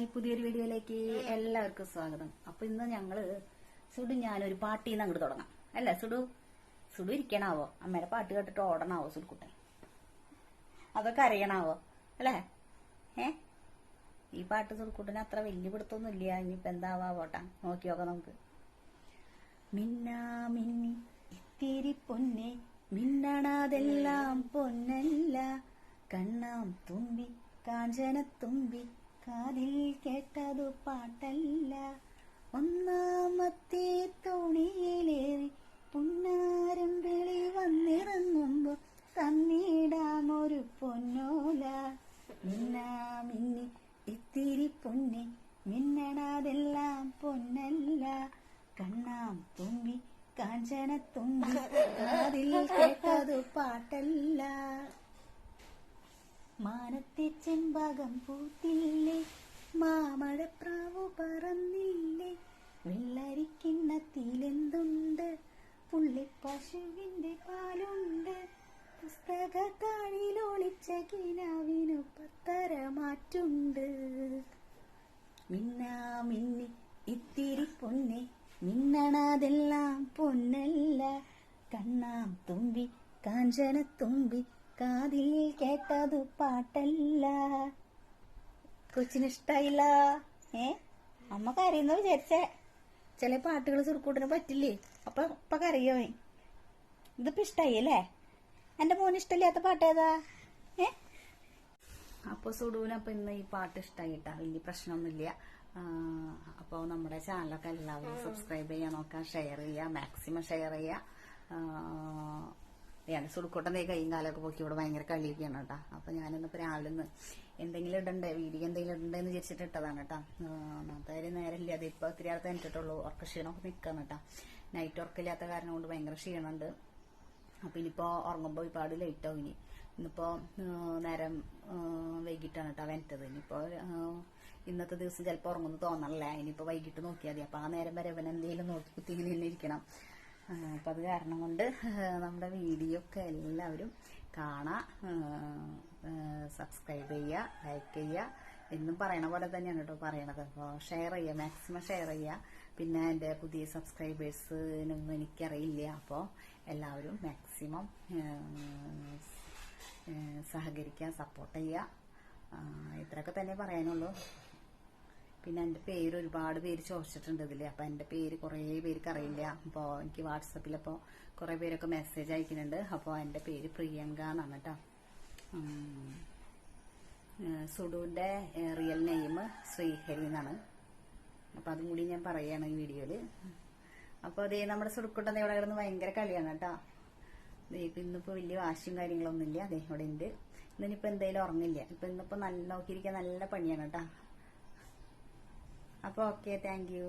Hi പുതിയൊരു വീഡിയോയിലേക്ക് എല്ലാവർക്കും സ്വാഗതം. അപ്പൊ ഇന്ന് ഞങ്ങൾ സുഡു ഞാനൊരു പാട്ടിന്ന് അങ്ങോട്ട് തുടങ്ങാം. അല്ലേ സുഡു? സുഡു ഇരിക്കണാവോ? അമ്മയുടെ പാട്ട് കേട്ടിട്ട് ഓടണാവോ സുഡുക്കുട്ടൻ അതൊക്കെ അറിയണാവോ? അല്ലേ? ഏ? ഈ പാട്ട് സുഡുക്കുട്ടന് അത്ര വലിയ പിടുത്തൊന്നും ഇല്ല. ഇനിയിപ്പോ എന്താവാ പോട്ടാ നോക്കി നോക്കാം നമുക്ക്. മിന്നാ മിന്നി ഇത്തിരി പൊന്നെ മിന്നണതെല്ലാം പൊന്നല്ല. കണ്ണാം തുമ്പി കാഞ്ചന തുമ്പി കാതിൽ കേട്ടതു പാട്ടല്ല. ഒന്നാമത്തെ തോണിയിലേറി പുന്നാരം വിളി വന്നിറങ്ങുമ്പോ തന്നിടാം ഒരു പൊന്നോല. മിന്നാ മിന്നി ഇത്തിരി പൊന്നി മിന്നണതെല്ലാം പൊന്നല്ല. കണ്ണാം തുമ്പി കാഞ്ചന തുമ്പി കാതിൽ കേട്ടതു പാട്ടല്ല. മാനത്തെ ചെമ്പകം പൂത്തില്ലേ? മാമഴപ്രാവു പറന്നില്ലേ? വെള്ളരിക്കിണ്ണത്തിലെന്തുണ്ട് പുള്ളിപ്പശുവിന്റെ പാലുണ്ട്. പുസ്തക താഴിലൊളിച്ച കിനാവിനു പത്തര മാറ്റുണ്ട് മിന്നാ മിന്നി ഇത്തിരി പൊന്നെ മിന്നണതെല്ലാം പൊന്നല്ല. കണ്ണാം തുമ്പി കാഞ്ചന തുമ്പി കാതിൽ കേട്ടത് പാട്ടല്ല. കൊച്ചിനിഷ്ടായില്ല. ഏ? അമ്മ കരയുന്ന വിചാരിച്ചേ. ചില പാട്ടുകൾ സുറുക്കൂട്ടിന് പറ്റില്ലേ? അപ്പൊ ഇപ്പൊ കരയോ? ഇതിപ്പോ ഇഷ്ടായി അല്ലേ? എന്റെ മോന് ഇഷ്ടമില്ലാത്ത പാട്ട് ഏതാ? ഏ? അപ്പൊ സുഡൂനപ്പൊ ഇന്ന് ഈ പാട്ട് ഇഷ്ടായിട്ടാ. വലിയ പ്രശ്നമൊന്നുമില്ല. അപ്പോൾ നമ്മുടെ ചാനലൊക്കെ എല്ലാവരും സബ്സ്ക്രൈബ് ചെയ്യാൻ നോക്കാം ഷെയർ ചെയ്യുക മാക്സിമം ഷെയർ ചെയ്യുക. ഞാൻ സുടുക്കോട്ടൻ ദേ കൈയും കാലൊക്കെ പൊക്കി ഇവിടെ ഭയങ്കര കളിയൊക്കെയാണ് കേട്ടോ. അപ്പൊ ഞാനിന്നിപ്പോ രാവിലെ നിന്ന് എന്തെങ്കിലും ഇടണ്ടേ? വീഡിയോ എന്തെങ്കിലും ഇടണ്ടേന്ന് വിചാരിച്ചിട്ട് ഇട്ടതാണ് കേട്ടോ. കാര്യം നേരമില്ല അത് ഇപ്പൊ ഒത്തിരി അർത്ഥം എനിട്ടിട്ടുള്ളൂ ഉറക്ക ക്ഷീണമൊക്കെ നിക്കാന്ന് കേട്ടോ. നൈറ്റ് ഉറക്കില്ലാത്ത കാരണം കൊണ്ട് ഭയങ്കര ക്ഷീണമുണ്ട്. അപ്പൊ ഇനിയിപ്പോ ഉറങ്ങുമ്പോ ഒരുപാട് ലേറ്റ് ആവും ഇനി. ഇന്നിപ്പോ നേരം വൈകിട്ടാണ് കേട്ടോ വെനത്തത് ഇനിയിപ്പോ ഇന്നത്തെ ദിവസം ചിലപ്പോൾ ഉറങ്ങുന്നു തോന്നണല്ലേ. ഇനിയിപ്പോ വൈകിട്ട് നോക്കിയാൽ മതി. അപ്പൊ ആ നേരം വരെ അവൻ എന്തെങ്കിലും നോക്കി കുത്തി ഇങ്ങനെ ഇരിക്കണം. അപ്പൊ അത് കാരണം കൊണ്ട് നമ്മുടെ വീഡിയോ ഒക്കെ എല്ലാവരും കാണാം സബ്സ്ക്രൈബ് ചെയ്യുക ലൈക്ക് ചെയ്യുക എന്നും പറയണ പോലെ തന്നെയാണ് കേട്ടോ പറയണത്. അപ്പോൾ ഷെയർ ചെയ്യുക മാക്സിമം ഷെയർ ചെയ്യുക പിന്നെ എന്റെ പുതിയ സബ്സ്ക്രൈബേഴ്സിനൊന്നും എനിക്കറിയില്ല. അപ്പോൾ എല്ലാവരും മാക്സിമം സഹകരിക്കുക സപ്പോർട്ട് ചെയ്യുക ഇത്രയൊക്കെ തന്നെ പറയാനുള്ളൂ. പിന്നെ എന്റെ പേര് ഒരുപാട് പേര് ചോദിച്ചിട്ടുണ്ട് ഇതിൽ അപ്പം എന്റെ പേര് കുറേ പേർക്ക് അറിയില്ല. അപ്പോൾ എനിക്ക് വാട്സപ്പിൽ അപ്പോൾ കുറേ പേരൊക്കെ മെസ്സേജ് അയക്കുന്നുണ്ട്. അപ്പോൾ എന്റെ പേര് പ്രിയങ്ക എന്നാണ് കേട്ടോ സുഡുവിന്റെ റിയൽ നെയിം ശ്രീഹരി എന്നാണ്. അപ്പോൾ അതും കൂടി ഞാൻ പറയുകയാണ് ഈ വീഡിയോയിൽ അപ്പോൾ അതേ നമ്മുടെ സുടുക്കുട്ടൻ ഇവിടെ കിടന്ന് ഭയങ്കര കളിയാണ് കേട്ടോ ഇന്നിപ്പോ വലിയ വാശിയും കാര്യങ്ങളൊന്നും ഇല്ല അതെ ഇവിടെ ഉണ്ട് ഇന്നിപ്പോൾ എന്തായാലും ഉറങ്ങില്ല. ഇപ്പം ഇന്നിപ്പോൾ നല്ല നോക്കിയിരിക്കാൻ നല്ല പണിയാണ് കേട്ടോ അപ്പോൾ ഓക്കെ താങ്ക് യു